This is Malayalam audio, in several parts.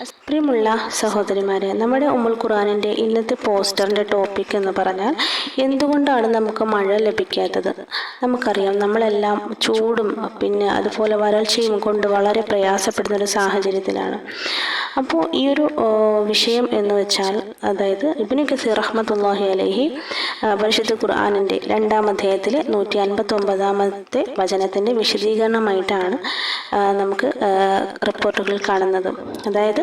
പ്രിയമുള്ള സഹോദരിമാരെ നമ്മുടെ ഉമ്മുൽ ഖുറാനിന്റെ ഇന്നത്തെ പോസ്റ്ററിന്റെ ടോപ്പിക് എന്ന് പറഞ്ഞാൽ എന്തുകൊണ്ടാണ് നമുക്ക് മഴ ലഭിക്കാത്തത്? നമുക്കറിയാം നമ്മളെല്ലാം ചൂടും പിന്നെ അതുപോലെ വരൾച്ചയും കൊണ്ട് വളരെ പ്രയാസപ്പെടുന്ന ഒരു സാഹചര്യത്തിലാണ്. അപ്പോൾ ഈ ഒരു വിഷയം എന്ന് വെച്ചാൽ അതായത് ഇബിന് കസീർ റഹ്മത്തുല്ലാഹി അലഹി പരിശുദ്ധ ഖുർആാനിന്റെ രണ്ടാം അധ്യായത്തിലെ നൂറ്റി അൻപത്തി ഒമ്പതാമത്തെ വചനത്തിന്റെ വിശദീകരണമായിട്ടാണ് നമുക്ക് റിപ്പോർട്ടുകൾ കാണുന്നത്. അതായത്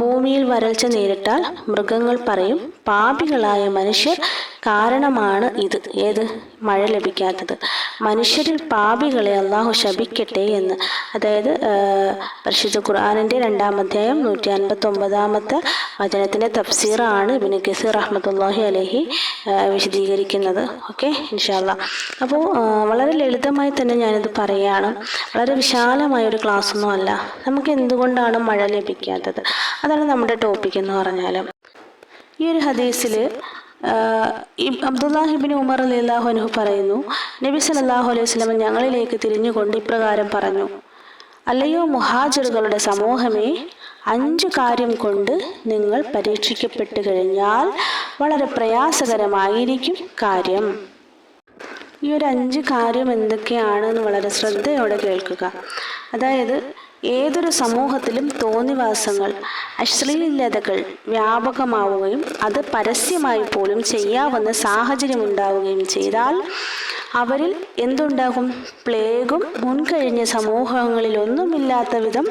ഭൂമിയിൽ വരൾച്ച നേരിട്ടാൽ മൃഗങ്ങൾ പറയും പാപികളായ മനുഷ്യർ കാരണമാണ് ഇത്. ഏത്? മഴ ലഭിക്കാത്തത്. മനുഷ്യരിൽ പാപികളെ അള്ളാഹു ശപിക്കട്ടെ എന്ന്. അതായത് പരിശുദ്ധ ഖുർആാനിന്റെ രണ്ടാം അധ്യായം നൂറ്റി അൻപത്തി ഒമ്പതാമത്തെ വചനത്തിന്റെ തഫ്സീറാണ് ഇബിന് കസീർ അഹമ്മദുല്ലാഹി അലഹി വിശദീകരിക്കുന്നത്. ഓക്കെ ഇൻഷാല്ല അപ്പോൾ വളരെ ലളിതമായി തന്നെ ഞാനിത് പറയുകയാണ് വളരെ വിശാലമായ ഒരു ക്ലാസ് ഒന്നും അല്ല. നമുക്ക് എന്തുകൊണ്ടാണ് മഴ ലഭിക്കാത്തത്? അതാണ് നമ്മുടെ ടോപ്പിക് എന്ന് പറഞ്ഞാൽ ഈ ഒരു ഹദീസിൽ അബ്ദുല്ലാഹിബിൻ ഉമർ അലിഹു അനുഹു പറയുന്നു നബി സല്ലല്ലാഹു അലൈഹി വസല്ലം ഞങ്ങളിലേക്ക് തിരിഞ്ഞുകൊണ്ട് ഇപ്രകാരം പറഞ്ഞു അല്ലയോ മുഹാജിറുകളുടെ സമൂഹമേ അഞ്ചു കാര്യം കൊണ്ട് നിങ്ങൾ പരീക്ഷിക്കപ്പെട്ടു കഴിഞ്ഞാൽ വളരെ പ്രയാസകരമായിരിക്കും കാര്യം. ഈ ഒരു അഞ്ച് കാര്യം എന്തൊക്കെയാണെന്ന് വളരെ ശ്രദ്ധയോടെ കേൾക്കുക. അതായത് ഏതൊരു സമൂഹത്തിലും തോന്നിവാസങ്ങൾ അശ്ലീലതകൾ വ്യാപകമാവുകയും അത് പരസ്യമായി പോലും ചെയ്യാവുന്ന സാഹചര്യം ഉണ്ടാവുകയും ചെയ്താൽ അവരിൽ എന്തുണ്ടാകും? പ്ലേഗും മുൻകഴിഞ്ഞ സമൂഹങ്ങളിൽ ഒന്നുമില്ലാത്ത വിധം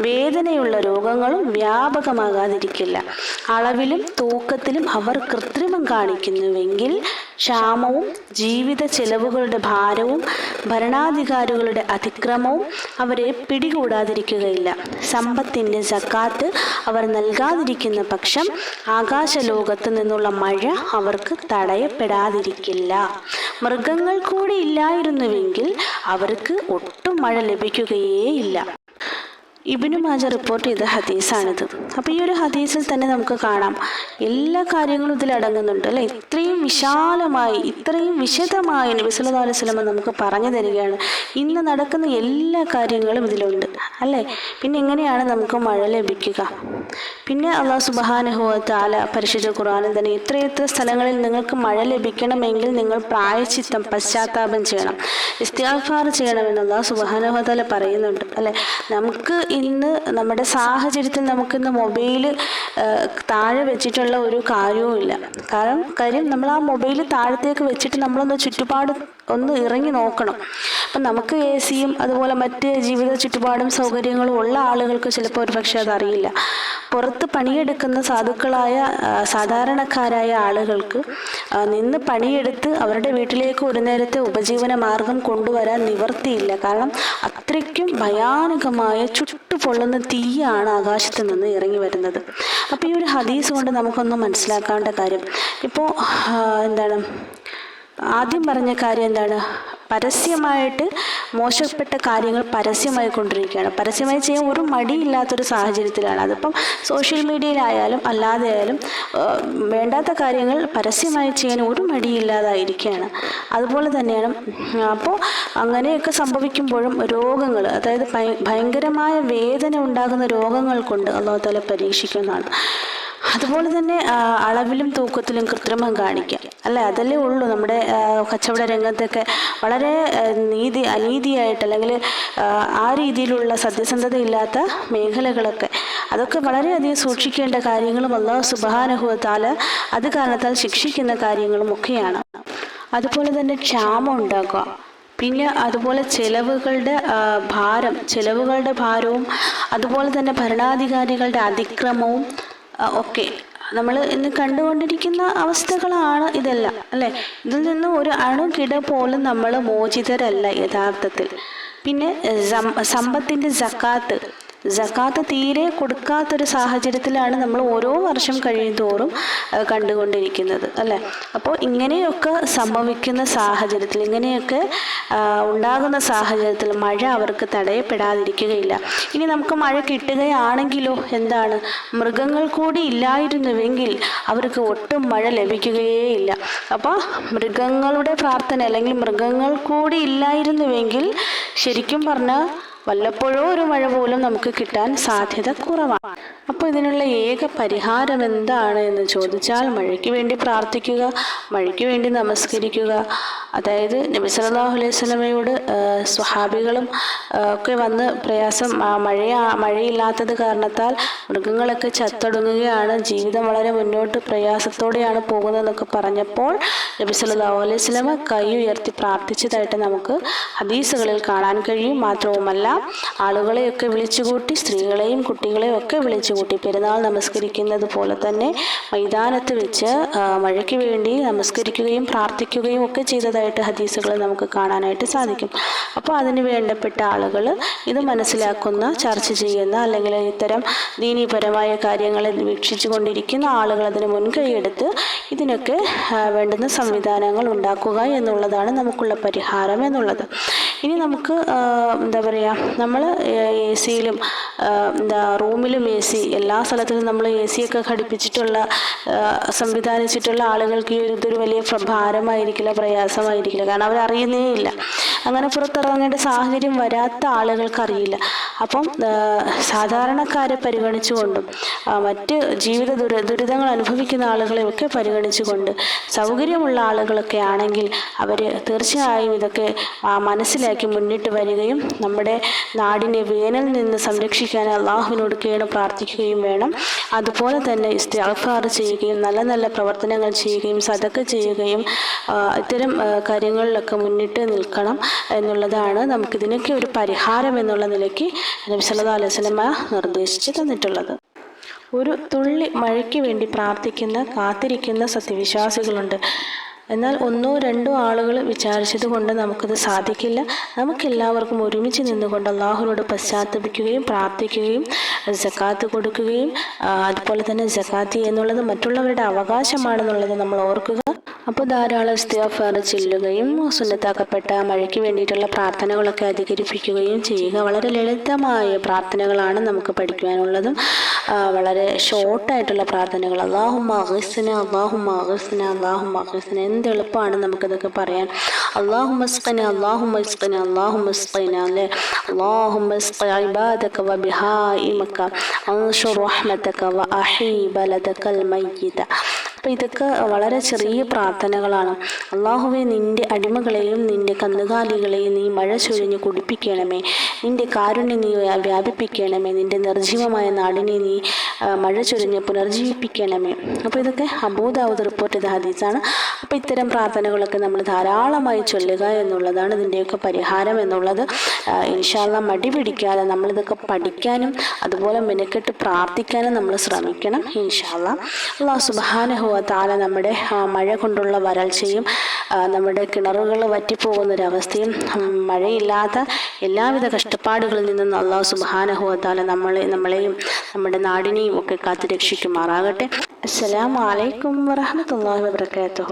വേദനയുള്ള രോഗങ്ങളും വ്യാപകമാകാതിരിക്കില്ല. അളവിലും തൂക്കത്തിലും അവർ കൃത്രിമം കാണിക്കുന്നുവെങ്കിൽ ക്ഷാമവും ജീവിത ചെലവുകളുടെ ഭാരവും ഭരണാധികാരികളുടെ അതിക്രമവും അവരെ പിടികൂടാതിരിക്കുകയില്ല. സമ്പത്തിന്റെ സക്കാത്ത് അവർ നൽകാതിരിക്കുന്ന പക്ഷം ആകാശലോകത്ത് നിന്നുള്ള മഴ അവർക്ക് തടയപ്പെടാതിരിക്കില്ല. മൃഗങ്ങൾ കൂടി ഇല്ലായിരുന്നുവെങ്കിൽ അവർക്ക് ഒട്ടും മഴ ലഭിക്കുകയേയില്ല. ഇബിനു മാജ റിപ്പോർട്ട് ചെയ്ത ഹദീസാണിത്. അപ്പോൾ ഈ ഒരു ഹദീസിൽ തന്നെ നമുക്ക് കാണാം. എല്ലാ കാര്യങ്ങളും ഇതിൽ അടങ്ങുന്നുണ്ട് അല്ലെ? ഇത്രയും വിശാലമായി ഇത്രയും വിശദമായി നബിസുല്ലാ സ്വലമ നമുക്ക് പറഞ്ഞു തരികയാണ്. ഇന്ന് നടക്കുന്ന എല്ലാ കാര്യങ്ങളും ഇതിലുണ്ട് അല്ലേ? പിന്നെ എങ്ങനെയാണ് നമുക്ക് മഴ ലഭിക്കുക? പിന്നെ അള്ളാഹു സുബ്ഹാനഹു താല പരിശുദ്ധ ഖുർആനിൽ തന്നെ ഇത്രയെത്ര സ്ഥലങ്ങളിൽ നിങ്ങൾക്ക് മഴ ലഭിക്കണമെങ്കിൽ നിങ്ങൾ പ്രായച്ചിത്തം പശ്ചാത്താപം ചെയ്യണം. ഇസ്തിയാഫാർ ചെയ്യണമെന്ന് അള്ളാഹു സുബ്ഹാനഹു താല പറയുന്നുണ്ട് അല്ലേ? നമുക്ക് ഇന്ന് നമ്മുടെ സാഹചര്യത്തിൽ നമുക്കിന്ന് മൊബൈൽ താഴെ വെച്ചിട്ടുള്ള ഒരു കാര്യവുമില്ല കാരണം കാര്യം നമ്മൾ ആ മൊബൈൽ താഴത്തേക്ക് വെച്ചിട്ട് നമ്മളൊന്ന് ചുറ്റുപാട് ഒന്ന് ഇറങ്ങി നോക്കണം. അപ്പം നമുക്ക് എ സിയും അതുപോലെ മറ്റ് ജീവിത ചുറ്റുപാടും സൗകര്യങ്ങളും ഉള്ള ആളുകൾക്ക് ചിലപ്പോൾ ഒരു പക്ഷേ അതറിയില്ല പുറത്ത് പണിയെടുക്കുന്ന സാധുക്കളായ സാധാരണക്കാരായ ആളുകൾക്ക് നിന്ന് പണിയെടുത്ത് അവരുടെ വീട്ടിലേക്ക് ഒരു നേരത്തെ ഉപജീവന മാർഗം കൊണ്ടുവരാൻ നിവർത്തിയില്ല കാരണം അത്രയ്ക്കും ഭയാനകമായ ചുട്ടുപൊള്ളുന്ന തീയാണ് ആകാശത്ത് നിന്ന് ഇറങ്ങി വരുന്നത്. അപ്പോൾ ഈ ഒരു ഹദീസ് കൊണ്ട് നമുക്കൊന്ന് മനസ്സിലാക്കേണ്ട കാര്യം. ഇപ്പോൾ എന്താണ്? ആദ്യം പറഞ്ഞ കാര്യം എന്താണ്? പരസ്യമായിട്ട് മോശപ്പെട്ട കാര്യങ്ങൾ പരസ്യമായി കൊണ്ടിരിക്കുകയാണ്. പരസ്യമായി ചെയ്യാൻ ഒരു മടിയില്ലാത്തൊരു സാഹചര്യത്തിലാണ്. അതിപ്പം സോഷ്യൽ മീഡിയയിലായാലും അല്ലാതെ ആയാലും വേണ്ടാത്ത കാര്യങ്ങൾ പരസ്യമായി ചെയ്യാൻ ഒരു മടിയില്ലാതായിരിക്കുകയാണ്. അതുപോലെ തന്നെയാണ് അപ്പോൾ അങ്ങനെയൊക്കെ സംഭവിക്കുമ്പോഴും രോഗങ്ങൾ അതായത് ഭയങ്കരമായ വേദന ഉണ്ടാകുന്ന രോഗങ്ങൾ കൊണ്ട് അള്ളാഹു താല പരീക്ഷിക്കുന്നതാണ്. അതുപോലെ തന്നെ അളവിലും തൂക്കത്തിലും കൃത്രിമം കാണിക്കാം. അല്ല? അതല്ലേ ഉള്ളൂ നമ്മുടെ കച്ചവട രംഗത്തൊക്കെ വളരെ നീതി അനീതിയായിട്ട് അല്ലെങ്കിൽ ആ, രീതിയിലുള്ള സത്യസന്ധത ഇല്ലാത്ത മേഖലകളൊക്കെ. അതൊക്കെ വളരെയധികം സൂക്ഷിക്കേണ്ട കാര്യങ്ങളും അള്ളാഹു സുബാനുഭവത്താൽ അത് കാരണത്താൽ ശിക്ഷിക്കുന്ന കാര്യങ്ങളും ഒക്കെയാണ്. അതുപോലെ തന്നെ ക്ഷാമം ഉണ്ടാക്കുക. പിന്നെ അതുപോലെ ചെലവുകളുടെ ഭാരം ചെലവുകളുടെ ഭാരവും അതുപോലെ തന്നെ ഭരണാധികാരികളുടെ അതിക്രമവും ഒക്കെ നമ്മൾ ഇന്ന് കണ്ടുകൊണ്ടിരിക്കുന്ന അവസ്ഥകളാണ് ഇതെല്ലാം അല്ലേ? ഇതിൽ നിന്ന് ഒരു അണുകിട പോലും നമ്മൾ മോചിതരല്ല യഥാർത്ഥത്തിൽ. പിന്നെ സമ്പത്തിന്റെ ജക്കാത്ത് ജക്കാത്ത് തീരെ കൊടുക്കാത്തൊരു സാഹചര്യത്തിലാണ് നമ്മൾ ഓരോ വർഷം കഴിയുന്തോറും തോറും കണ്ടുകൊണ്ടിരിക്കുന്നത് അല്ലേ? അപ്പോൾ ഇങ്ങനെയൊക്കെ സംഭവിക്കുന്ന സാഹചര്യത്തിൽ ഇങ്ങനെയൊക്കെ ഉണ്ടാകുന്ന സാഹചര്യത്തിൽ മഴ അവർക്ക് തടയപ്പെടാതിരിക്കുകയില്ല. ഇനി നമുക്ക് മഴ കിട്ടുകയാണെങ്കിലോ എന്താണ്? മൃഗങ്ങൾ കൂടി ഇല്ലായിരുന്നുവെങ്കിൽ അവർക്ക് ഒട്ടും മഴ ലഭിക്കുകയേയില്ല. അപ്പോൾ മൃഗങ്ങളുടെ പ്രാർത്ഥന അല്ലെങ്കിൽ മൃഗങ്ങൾ കൂടി ഇല്ലായിരുന്നുവെങ്കിൽ ശരിക്കും പറഞ്ഞാൽ വല്ലപ്പോഴോ ഒരു മഴ പോലും നമുക്ക് കിട്ടാൻ സാധ്യത കുറവാണ്. അപ്പോൾ ഇതിനുള്ള ഏക പരിഹാരം എന്താണ് എന്ന് ചോദിച്ചാൽ മഴയ്ക്ക് വേണ്ടി പ്രാർത്ഥിക്കുക മഴയ്ക്ക് വേണ്ടി നമസ്കരിക്കുക. അതായത് നബി സല്ലാഹു അലൈഹി സ്വലമയോട് സ്വഹാബികളും ഒക്കെ വന്ന് പ്രയാസം മഴ മഴയ മഴയില്ലാത്തത് കാരണത്താൽ മൃഗങ്ങളൊക്കെ ചത്തൊടുങ്ങുകയാണ്. ജീവിതം വളരെ മുന്നോട്ട് പ്രയാസത്തോടെയാണ് പോകുന്നതെന്നൊക്കെ പറഞ്ഞപ്പോൾ നബി സല്ലാഹു അലൈഹി സ്വലമ കൈ ഉയർത്തി പ്രാർത്ഥിച്ചതായിട്ട് നമുക്ക് ഹദീസുകളിൽ കാണാൻ കഴിയും. മാത്രവുമല്ല ആളുകളെയൊക്കെ വിളിച്ചുകൂട്ടി സ്ത്രീകളെയും കുട്ടികളെയും ഒക്കെ വിളിച്ചുകൂട്ടി പെരുന്നാൾ നമസ്കരിക്കുന്നത് പോലെ തന്നെ മൈതാനത്ത് വെച്ച് മഴയ്ക്ക് വേണ്ടി നമസ്കരിക്കുകയും പ്രാർത്ഥിക്കുകയും ഒക്കെ ചെയ്തതായിട്ട് ഹദീസുകൾ നമുക്ക് കാണാനായിട്ട് സാധിക്കും. അപ്പോൾ അതിന് വേണ്ടപ്പെട്ട ആളുകൾ ഇത് മനസ്സിലാക്കുന്ന ചർച്ച ചെയ്യുന്ന അല്ലെങ്കിൽ ഇത്തരം ദീനീപരമായ കാര്യങ്ങളെ വീക്ഷിച്ചു കൊണ്ടിരിക്കുന്ന ആളുകൾ അതിന് മുൻകൈയെടുത്ത് ഇതിനൊക്കെ വേണ്ടുന്ന സംവിധാനങ്ങൾ ഉണ്ടാക്കുക എന്നുള്ളതാണ് നമുക്കുള്ള പരിഹാരം എന്നുള്ളത്. ഇനി നമുക്ക് എന്താ പറയുക നമ്മൾ എ സിയിലും എന്താ റൂമിലും എ സി എല്ലാ സ്ഥലത്തിലും നമ്മൾ എ സി ഒക്കെ ഘടിപ്പിച്ചിട്ടുള്ള സംവിധാനിച്ചിട്ടുള്ള ആളുകൾക്ക് ഇതൊരു വലിയ ഭാരമായിരിക്കില്ല പ്രയാസമായിരിക്കില്ല. കാരണം അവർ അറിയുന്നേ ഇല്ല. അങ്ങനെ പുറത്തിറങ്ങേണ്ട സാഹചര്യം വരാത്ത ആളുകൾക്കറിയില്ല. അപ്പം സാധാരണക്കാരെ പരിഗണിച്ചുകൊണ്ടും മറ്റ് ജീവിത ദുര ദുരിതങ്ങൾ അനുഭവിക്കുന്ന ആളുകളെയൊക്കെ പരിഗണിച്ചുകൊണ്ട് സൗകര്യമുള്ള ആളുകളൊക്കെ ആണെങ്കിൽ അവർ തീർച്ചയായും ഇതൊക്കെ മനസ്സിലാക്കി മുന്നിട്ട് വരികയും നമ്മുടെ നാടിനെ വേനൽ നിന്ന് സംരക്ഷിക്കാൻ അള്ളാഹുവിനോട് കേണ് പ്രാർത്ഥിക്കുകയും വേണം. അതുപോലെ തന്നെ ഇസ്തിഗ്ഫാർ ചെയ്യുകയും നല്ല നല്ല പ്രവർത്തനങ്ങൾ ചെയ്യുകയും സതക്ക ചെയ്യുകയും ഇത്തരം കാര്യങ്ങളിലൊക്കെ മുന്നിട്ട് നിൽക്കണം എന്നുള്ളതാണ് നമുക്കിതിനൊക്കെ ഒരു പരിഹാരം എന്നുള്ള നിലയ്ക്ക് നബി സല്ലല്ലാഹു അലൈഹി നിർദ്ദേശിച്ച് തന്നിട്ടുള്ളത്. ഒരു തുള്ളി മഴയ്ക്ക് വേണ്ടി പ്രാർത്ഥിക്കുന്ന കാത്തിരിക്കുന്ന സത്യവിശ്വാസികളുണ്ട്. എന്നാൽ ഒന്നോ രണ്ടോ ആളുകൾ വിചാരിച്ചത് കൊണ്ട് നമുക്കത് സാധിക്കില്ല. നമുക്കെല്ലാവർക്കും ഒരുമിച്ച് നിന്നുകൊണ്ട് അള്ളാഹുനോട് പശ്ചാത്തപിക്കുകയും പ്രാർത്ഥിക്കുകയും ജക്കാത്ത് കൊടുക്കുകയും അതുപോലെ തന്നെ ജക്കാത്തി എന്നുള്ളത് മറ്റുള്ളവരുടെ അവകാശമാണെന്നുള്ളത് നമ്മൾ ഓർക്കുക. അപ്പോൾ ധാരാളം ഇസ്തിഫാർ ചെല്ലുകയും സുന്നത്താക്കപ്പെട്ട മഴയ്ക്ക് വേണ്ടിയിട്ടുള്ള പ്രാർത്ഥനകളൊക്കെ അധികരിപ്പിക്കുകയും ചെയ്യുക. വളരെ ലളിതമായ പ്രാർത്ഥനകളാണ് നമുക്ക് പഠിക്കുവാനുള്ളതും. വളരെ ഷോർട്ടായിട്ടുള്ള പ്രാർത്ഥനകൾ. അള്ളാഹും മഹസ്സിന് അള്ളാഹു മഹസ്സിന് അള്ളാഹു മഹസ്സിന് എന്ത് എളുപ്പമാണ് നമുക്കിതൊക്കെ പറയാൻ. അള്ളാഹു മസ്കന് അള്ളാഹു മസ്കന് അള്ളാഹു മസ്കന അല്ലേ? അള്ളാഹു സ്ക ഇബാദക വബിഹായിമക അൻഷുർ റഹ്മതക വഅഹീ ബലദകൽ മയ്യിത. അപ്പോൾ ഇതൊക്കെ വളരെ ചെറിയ പ്രാർത്ഥനകളാണ്. അള്ളാഹുവെ നിന്റെ അടിമകളെയും നിന്റെ കന്നുകാലികളെയും നീ മഴ ചൊരിഞ്ഞ് കുടിപ്പിക്കണമേ. നിന്റെ കാരുണ്യം നീ വ്യാ- വ്യാപിപ്പിക്കണമേ. നിന്റെ നിർജീവമായ നാടിനെ നീ മഴ ചൊരിഞ്ഞ് പുനർജീവിപ്പിക്കണമേ. അപ്പോൾ ഇതൊക്കെ അബൂദാവൂദ് റിപ്പോർട്ട് ചെയ്ത ഹദീസാണ്. അപ്പോൾ ഇത്തരം പ്രാർത്ഥനകളൊക്കെ നമ്മൾ ധാരാളമായി ചൊല്ലുക എന്നുള്ളതാണ് ഇതിന്റെയൊക്കെ പരിഹാരം എന്നുള്ളത്. ഇൻഷാല്ല മടി പിടിക്കാതെ നമ്മളിതൊക്കെ പഠിക്കാനും അതുപോലെ മെനക്കെട്ട് പ്രാർത്ഥിക്കാനും നമ്മൾ ശ്രമിക്കണം ഇൻഷാല്ല അള്ളാഹു സുബാനഹുവ താല നമ്മുടെ മഴ കൊണ്ടുള്ള വരൾച്ചയും നമ്മുടെ കിണറുകൾ വറ്റിപ്പോകുന്നൊരവസ്ഥയും മഴയില്ലാത്ത എല്ലാവിധ കഷ്ടപ്പാടുകളിൽ നിന്നും അള്ളാഹു സുബാനഹുവ നമ്മളെ നമ്മളെയും നമ്മുടെ നാടിനെയും ഒക്കെ കാത്തു രക്ഷിക്കുമാറാകട്ടെ അസ്സലാമു അലൈക്കും വാബർക്കാത്തു